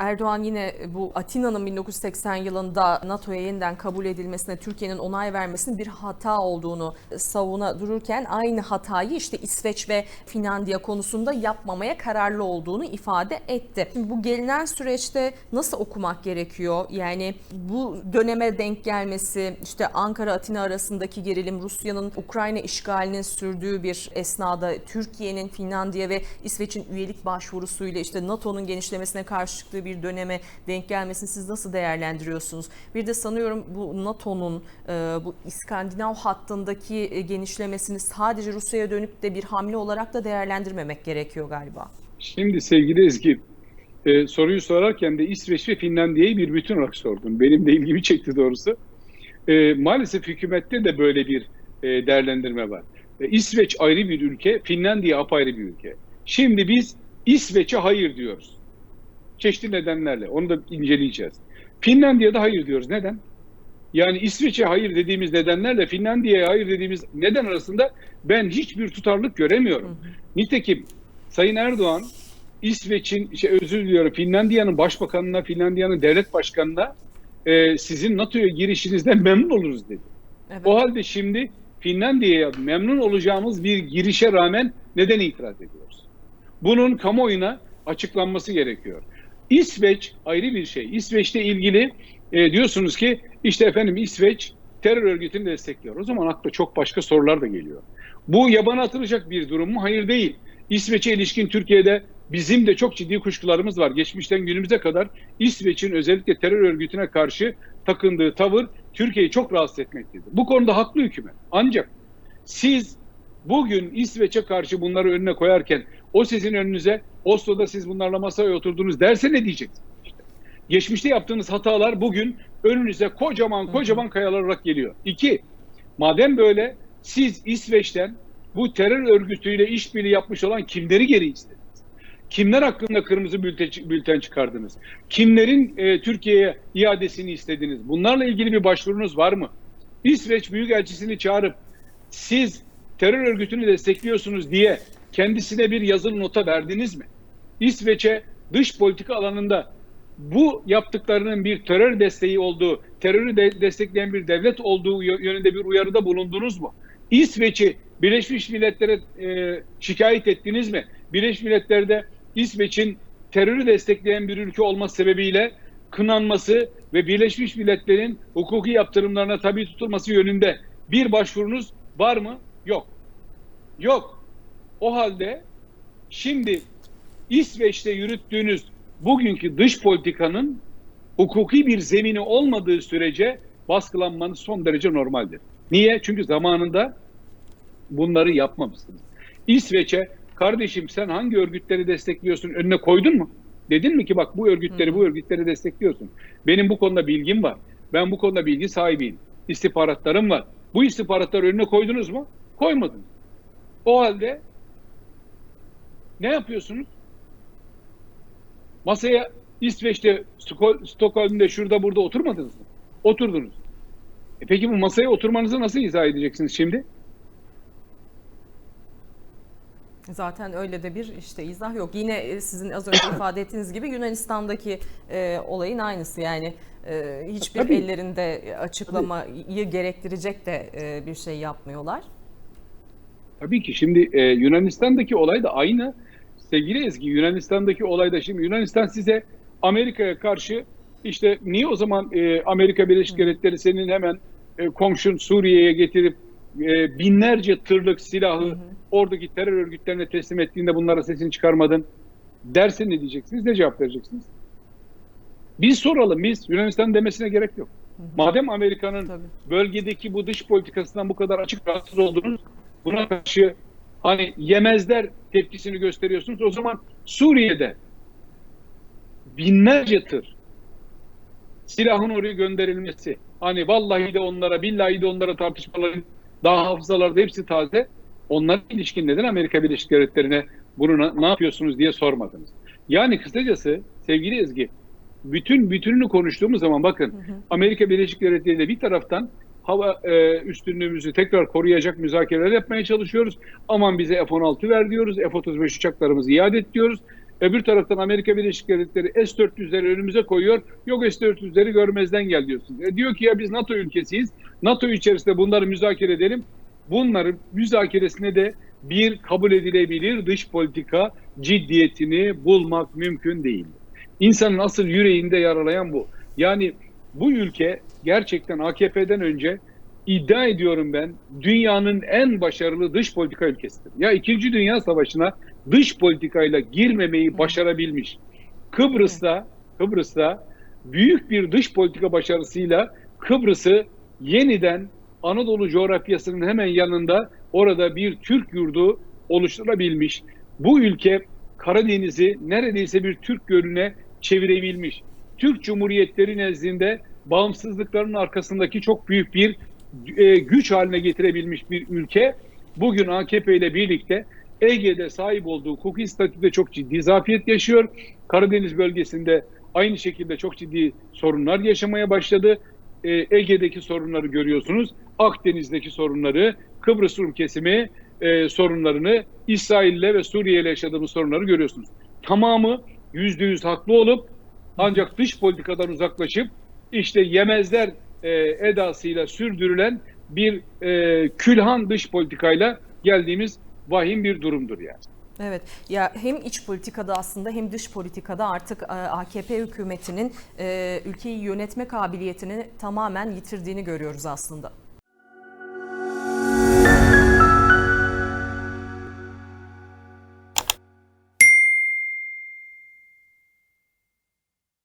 Erdoğan yine bu Atina'nın 1980 yılında NATO'ya yeniden kabul edilmesine Türkiye'nin onay vermesinin bir hata olduğunu savuna dururken aynı hatayı işte İsveç ve Finlandiya konusunda yapmamaya kararlı olduğunu ifade etti. Bu gelinen süreçte nasıl okumak gerekiyor? Yani bu döneme denk gelmesi, işte Ankara-Atina arasındaki gerilim, Rusya'nın Ukrayna işgalinin sürdüğü bir esnada Türkiye'nin Finlandiya ve İsveç'in üyelik başvurusuyla işte NATO'nun genişlemesine karşı çıktığı bir döneme denk gelmesini siz nasıl değerlendiriyorsunuz? Bir de sanıyorum bu NATO'nun e, bu İskandinav hattındaki e, genişlemesini sadece Rusya'ya dönüp de bir hamle olarak da değerlendirmemek gerekiyor galiba. Şimdi sevgili Ezgi, e, soruyu sorarken de İsveç ve Finlandiya'yı bir bütün olarak sordun. Benim de ilgimi çekti doğrusu. Maalesef hükümette de böyle bir değerlendirme var. İsveç ayrı bir ülke, Finlandiya apayrı bir ülke. Şimdi biz İsveç'e hayır diyoruz. Çeşitli nedenlerle. Onu da inceleyeceğiz. Finlandiya'da hayır diyoruz. Neden? Yani İsveç'e hayır dediğimiz nedenlerle Finlandiya'ya hayır dediğimiz neden arasında ben hiçbir tutarlık göremiyorum. Nitekim Sayın Erdoğan İsveç'in, şey, özür diliyorum Finlandiya'nın başbakanına, Finlandiya'nın devlet başkanına e, sizin NATO'ya girişinizden memnun oluruz dedi. Evet. O halde şimdi Finlandiya'ya memnun olacağımız bir girişe rağmen neden itiraz ediyoruz? Bunun kamuoyuna açıklanması gerekiyor. İsveç ayrı bir şey. İsveç'te ilgili e, diyorsunuz ki işte efendim İsveç terör örgütünü destekliyor. O zaman akla çok başka sorular da geliyor. Bu yabana atılacak bir durum mu? Hayır değil. İsveç'e ilişkin Türkiye'de bizim de çok ciddi kuşkularımız var. Geçmişten günümüze kadar İsveç'in özellikle terör örgütüne karşı takındığı tavır Türkiye'yi çok rahatsız etmektedir. Bu konuda haklı hükümet. Ancak siz bugün İsveç'e karşı bunları önüne koyarken o sizin önünüze Oslo'da siz bunlarla masaya oturdunuz derse ne diyeceksiniz? İşte. Geçmişte yaptığınız hatalar bugün önünüze kocaman kocaman kayalar olarak geliyor. İki, madem böyle siz İsveç'ten bu terör örgütüyle işbirliği yapmış olan kimleri geri istediniz? Kimler hakkında kırmızı bülten, bülten çıkardınız? Kimlerin e, Türkiye'ye iadesini istediniz? Bunlarla ilgili bir başvurunuz var mı? İsveç Büyükelçisini çağırıp siz terör örgütünü destekliyorsunuz diye kendisine bir yazılı nota verdiniz mi? İsveç'e dış politika alanında bu yaptıklarının bir terör desteği olduğu, terörü de destekleyen bir devlet olduğu yönünde bir uyarıda bulundunuz mu? İsveç'i Birleşmiş Milletler'e e, şikayet ettiniz mi? Birleşmiş Milletler'de İsveç'in terörü destekleyen bir ülke olması sebebiyle kınanması ve Birleşmiş Milletler'in hukuki yaptırımlarına tabi tutulması yönünde bir başvurunuz var mı? Yok. Yok. O halde şimdi İsveç'te yürüttüğünüz bugünkü dış politikanın hukuki bir zemini olmadığı sürece baskılanmanız son derece normaldir. Niye? Çünkü zamanında bunları yapmamışsınız. İsveç'e kardeşim sen hangi örgütleri destekliyorsun önüne koydun mu? Dedin mi ki bak bu örgütleri bu örgütleri destekliyorsun. Benim bu konuda bilgim var. Ben bu konuda bilgi sahibiyim. İstihbaratlarım var. Bu istihbaratları önüne koydunuz mu? Koymadınız. O halde ne yapıyorsunuz? Masaya İsveç'te, Stockholm'de, şurada burada oturmadınız mı? Oturdunuz. E peki bu masaya oturmanızı nasıl izah edeceksiniz şimdi? Zaten öyle de bir işte izah yok. Yine e, sizin az önce ifade ettiğiniz gibi Yunanistan'daki e, olayın aynısı yani e, hiçbir Tabii. ellerinde açıklamayı gerektirecek de e, bir şey yapmıyorlar. Tabii ki şimdi e, Yunanistan'daki olay da aynı. Sevgili Ezgi Yunanistan'daki olayda şimdi Yunanistan size Amerika'ya karşı işte niye o zaman e, Amerika Birleşik Devletleri senin hemen e, komşun Suriye'ye getirip e, binlerce tırlık silahı Hı hı. oradaki terör örgütlerine teslim ettiğinde bunlara sesini çıkarmadın derse ne diyeceksiniz? Ne cevap vereceksiniz? Biz soralım biz Yunanistan demesine gerek yok. Hı hı. Madem Amerika'nın bölgedeki bu dış politikasından bu kadar açık rahatsız oldunuz, buna karşı hani yemezler tepkisini gösteriyorsunuz. O zaman Suriye'de binlerce tır silahın oraya gönderilmesi, hani vallahi de onlara, billahi de onlara tartışmaların daha hafızalarda hepsi taze. Onlara ilişkin neden Amerika Birleşik Devletleri'ne bunu ne yapıyorsunuz diye sormadınız. Yani kısacası sevgili Ezgi, bütün bütününü konuştuğumuz zaman bakın Hı hı. Amerika Birleşik Devletleri ile bir taraftan hava e, üstünlüğümüzü tekrar koruyacak müzakereler yapmaya çalışıyoruz. Aman bize F-16 ver diyoruz, F-35 uçaklarımızı iade et diyoruz. Öbür taraftan Amerika Birleşik Devletleri S-400'leri önümüze koyuyor. Yok S-400'leri görmezden gel diyorsunuz. E diyor ki ya biz NATO ülkesiyiz. NATO içerisinde bunları müzakere edelim. Bunların müzakeresine de bir kabul edilebilir dış politika ciddiyetini bulmak mümkün değil. İnsanın asıl yüreğinde yaralayan bu. Yani bu ülke gerçekten AKP'den önce iddia ediyorum ben dünyanın en başarılı dış politika ülkesidir. Ya 2. Dünya Savaşı'na dış politikayla girmemeyi başarabilmiş. Kıbrıs'ta Kıbrıs'ta büyük bir dış politika başarısıyla Kıbrıs'ı yeniden Anadolu coğrafyasının hemen yanında orada bir Türk yurdu oluşturabilmiş. Bu ülke Karadeniz'i neredeyse bir Türk gölüne çevirebilmiş. Türk Cumhuriyetleri nezdinde bağımsızlıkların arkasındaki çok büyük bir e, güç haline getirebilmiş bir ülke. Bugün AKP ile birlikte Ege'de sahip olduğu hukuki statüde çok ciddi zafiyet yaşıyor. Karadeniz bölgesinde aynı şekilde çok ciddi sorunlar yaşamaya başladı. E, Ege'deki sorunları görüyorsunuz. Akdeniz'deki sorunları, Kıbrıs Rum kesimi e, sorunlarını, İsrail'le ve Suriye'yle yaşadığımız sorunları görüyorsunuz. Tamamı yüzde yüz haklı olup ancak dış politikadan uzaklaşıp işte yemezler e, edasıyla sürdürülen bir e, külhan dış politikayla geldiğimiz vahim bir durumdur yani. Evet ya hem iç politikada aslında hem dış politikada artık e, AKP hükümetinin e, ülkeyi yönetme kabiliyetini tamamen yitirdiğini görüyoruz aslında.